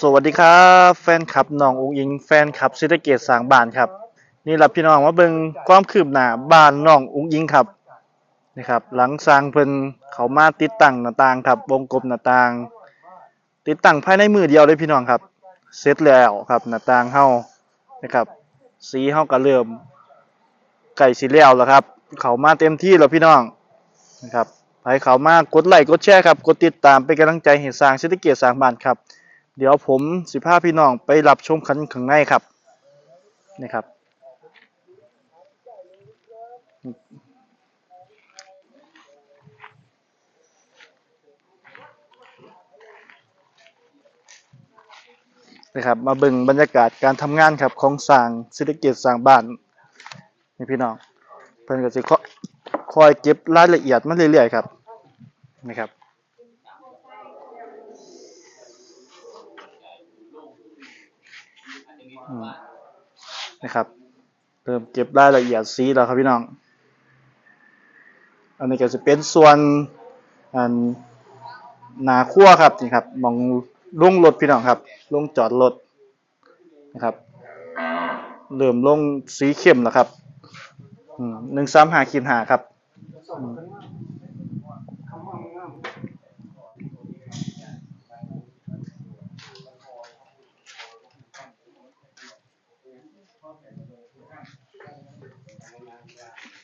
สวัสดีครับแฟนคลับน้องอุ๋งอิง แฟนคลับเศรษฐกิจสางบ้านครับ นี่ล่ะพี่น้องมาเบิ่งความคืบหน้าบ้านน้องอุ๋งอิงครับนี่ครับ หลังสร้างเพิ่นเขามาติดตั้งหน้าต่างครับวงกลมหน้าต่าง ติดตั้งภายในมือเดียวเลยพี่น้องครับเสร็จแล้วครับหน้าต่างเฮานะครับ สีเฮาก็เริ่มใกล้สิแล้วแล้วครับ เขามาเต็มที่แล้วพี่น้องนะครับ ไปเขามากกดไลค์กดแชร์ครับ กดติดตามเป็นกำลังใจให้สร้างเศรษฐกิจสร้างบ้านครับ เดี๋ยวผมสิพาพี่น้องไปรับชมคันข้างในครับนี่ครับนะครับมาเบิ่งบรรยากาศการทำงานครับของสร้างเศรษฐกิจสร้างบ้านนี่พี่น้องเพิ่นก็สิคอยเก็บรายละเอียดมาเรื่อยๆครับ นะครับ นะครับ เริ่มเก็บรายละเอียดสีแล้วครับพี่น้อง อันนี้ก็จะเป็นส่วนอันหนาขั้วครับนี่ครับมองลงรถพี่น้องครับลงจอดรถนะครับเริ่มลงสีเข้มแล้วครับหนึ่งสามหาขีดหาครับ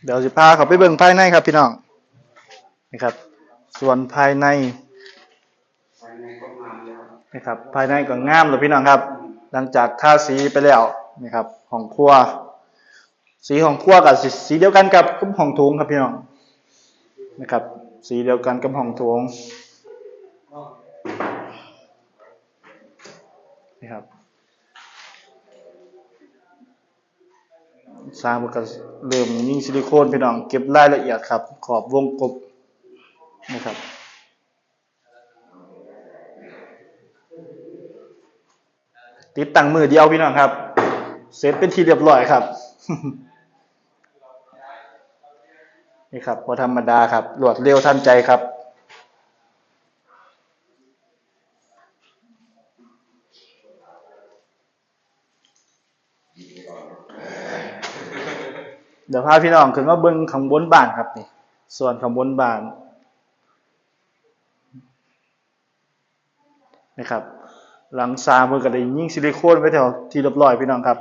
เดี๋ยวสิพาเขาไปเบิ่งภายในครับพี่น้องนะครับ ส่วนภายในนะครับ ภายในก็งามเลยพี่น้องครับ หลังจากทาสีไปแล้วนะครับของครัว สีของครัวกับสีสีเดียวกันกับกับห้องโถงครับพี่น้องนะครับ สีเดียวกันกับห้องโถงนี่ครับ สร้างมันก็เริ่มยิงซิลิโคนพี่น้องเก็บรายละเอียดครับ ขอบวงกบนะครับติดตั้งมือเดียวพี่น้องครับ เสร็จเป็นที่เรียบร้อยครับ นี่ครับพอธรรมดาครับรวดเร็วทันใจครับ เดี๋ยวพาพี่น้องขึ้นมาเบิ้งข้างบนบ้านครับนี่ ส่วนข้างบนบ้านนะครับ หลังซาเพิ่นก็ได้ยิ่งซิลิโคนไว้แถวที่เรียบร้อยพี่น้องครับ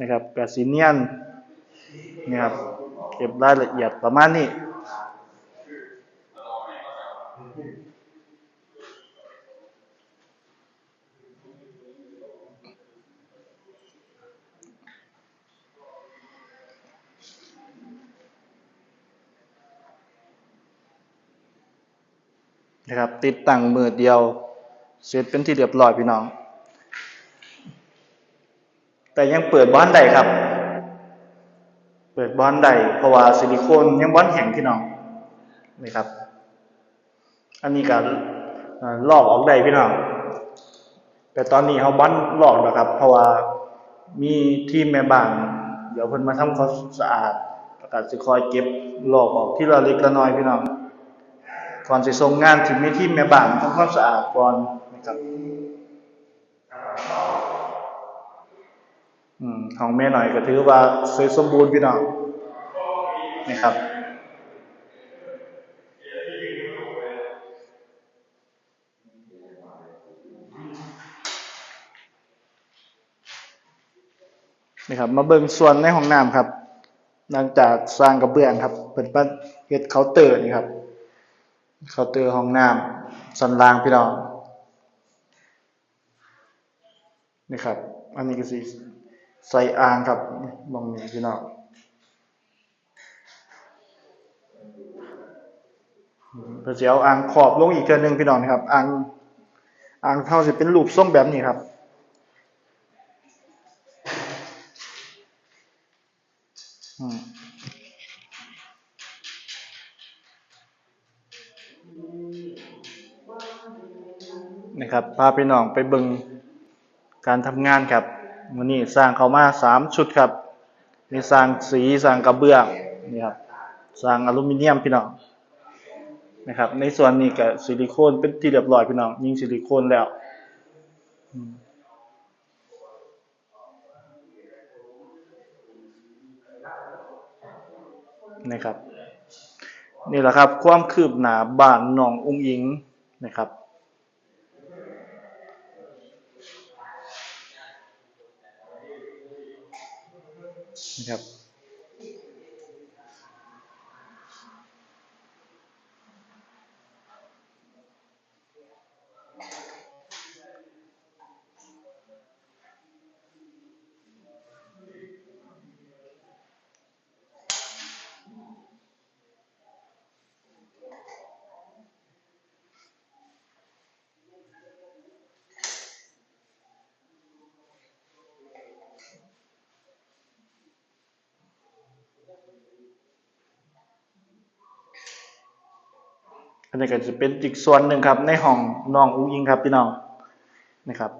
นะครับกสีเนียนนี่ครับเก็บรายละเอียดประมาณนี้ นะครับ ติดตั้งมือเดียว เสร็จเป็นที่เรียบร้อยพี่น้อง แต่ยังเปิดบ้านใดครับ เปิดบ้านใดเพราะว่าซิลิโคนยังบ้านแข็งพี่น้องนี่ครับ อันนี้ก็เอ่อลอกออกได้พี่น้อง แต่ตอนนี้เขาบ้านลอกแล้วครับ เพราะว่ามีทีมแม่บ้านเดี๋ยวเพิ่นมาทำความสะอาดแล้วก็สิคอยเก็บลอกออกที่ละเล็กละน้อยพี่น้อง ก่อนสิส่งงานถึงมีทีมแม่บ้านทำความสะอาดก่อนนะครับอืมของแม่หน่อยก็ถือว่าสวยสมบูรณ์พี่น้องนี่ครับนี่ครับ มาเบิ่งส่วนในห้องน้ำครับ หลังจากสร้างกระเบื้องครับ เปิดปั้นเฮ็ดเคาน์เตอร์นี่ครับ เคาน์เตอร์ห้องน้ำสันลางพี่น้องนี่ครับ อันนี้ก็สิใส่อ่างครับมองนี้พี่น้องเพื่อจะเอาอ่างขอบลงอีกเทื่อหนึงพี่น้องนะครับอ่างอ่างเท่าสิเป็นรูปทรงแบบนี้ครับ นะครับพาพี่น้องไปเบิงการทำงานครับวันนี้สร้างเขามาสามชุดครับมีสร้างสีสร้างกระเบื้องนี่ครับสร้างอลูมิเนียมพี่น้องนะครับ ในส่วนนี้ก็ซิลิโคนเป็นที่เรียบร้อยพี่น้องยิงซิลิโคนแล้วนะครับนี่แหละครับ ความคืบหน้าบ้านหนองอุ้งอิงนะครับ นะครับ อันนี้ก็จะเป็นอีกส่วนหนึ่งครับ ในห้องน้องอุ้งอิงครับพี่น้องนะครับ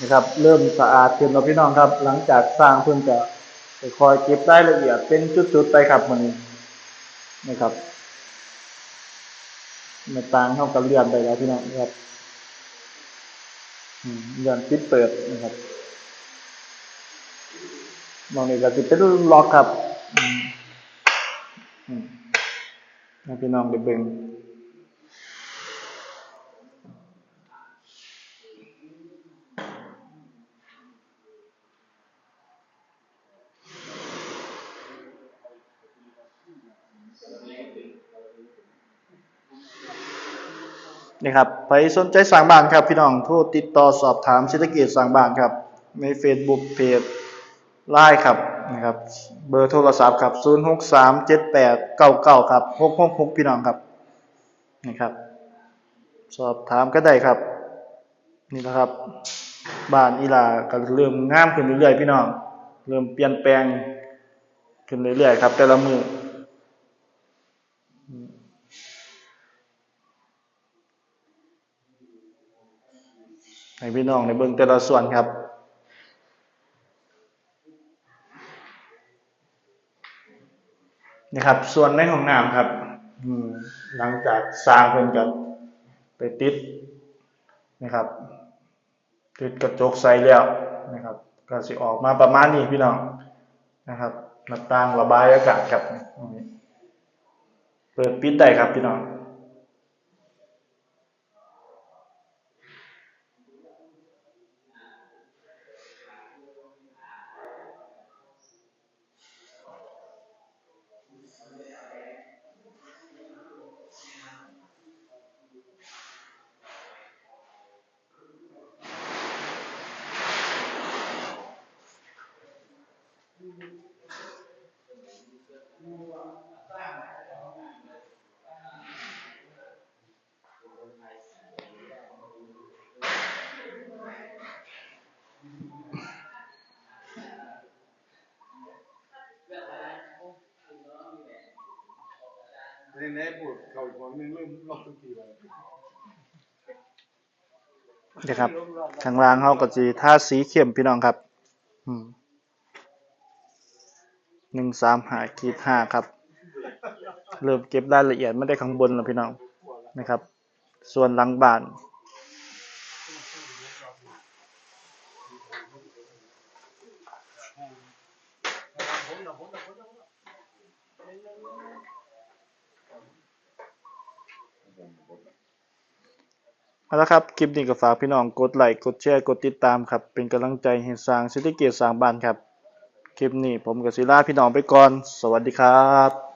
นะครับเริ่มสะอาดขึ้นแล้วพี่น้องครับ หลังจากสร้างเพิ่นจะคอยเก็บรายละเอียดเป็นจุดๆไปครับมันนี้นะครับ หน้าต่างเข้ากับเลื่อนไปแล้วพี่น้องครับอืมเลื่อนปิดเปิดนะครับมองนี่ก็จะเป็นล็อกครับอืมอืมให้พี่น้องได้เบิ่ง นะครับไปสนใจสั่งบ้านครับ พี่น้องโทรติดต่อสอบถามเศรษฐกิจสั่งบ้านครับใน Facebook เพจไลน์ครับนะครับ เบอร์โทรศัพท์ครับ 06378999 ครับ 666 พี่น้องครับนะครับ สอบถามก็ได้ครับ นี่นะครับบ้านอีหลาก็เริ่มงามขึ้นเรื่อยๆพี่น้อง เริ่มเปลี่ยนแปลงขึ้นเรื่อยๆครับ แต่ละมือ ให้พี่น้องในเบิ่งแต่ละส่วนครับนะครับ ส่วนในห้องน้ำครับหลังจากสร้างเพิ่นกับไปติดนะครับ ติดกระจกใสแล้วนะครับ ก็สิออกมาประมาณนี้พี่น้องนะครับหน้าต่างระบายอากาศครับเปิดปิดได้ครับพี่น้อง ในในพูดเขาอีกคนนึงเริ่มรอบทุกทีเลยนะครับข้างล่างเขาก็จีท่าสีเข้มพี่น้องครับหนึ่งสามหาขีดห้าครับ เริ่มเก็บรายละเอียดไม่ได้ข้างบนแล้วพี่น้องนะครับ ส่วนหลังบาน เอาละครับ คลิปนี้ก็ฝากพี่น้องกดไลค์กดแชร์กดติดตามครับ เป็นกำลังใจให้สร้างเศรษฐกิจสร้างบ้านครับ คลิปนี้ผมกับศิลาพี่น้องไปก่อน สวัสดีครับ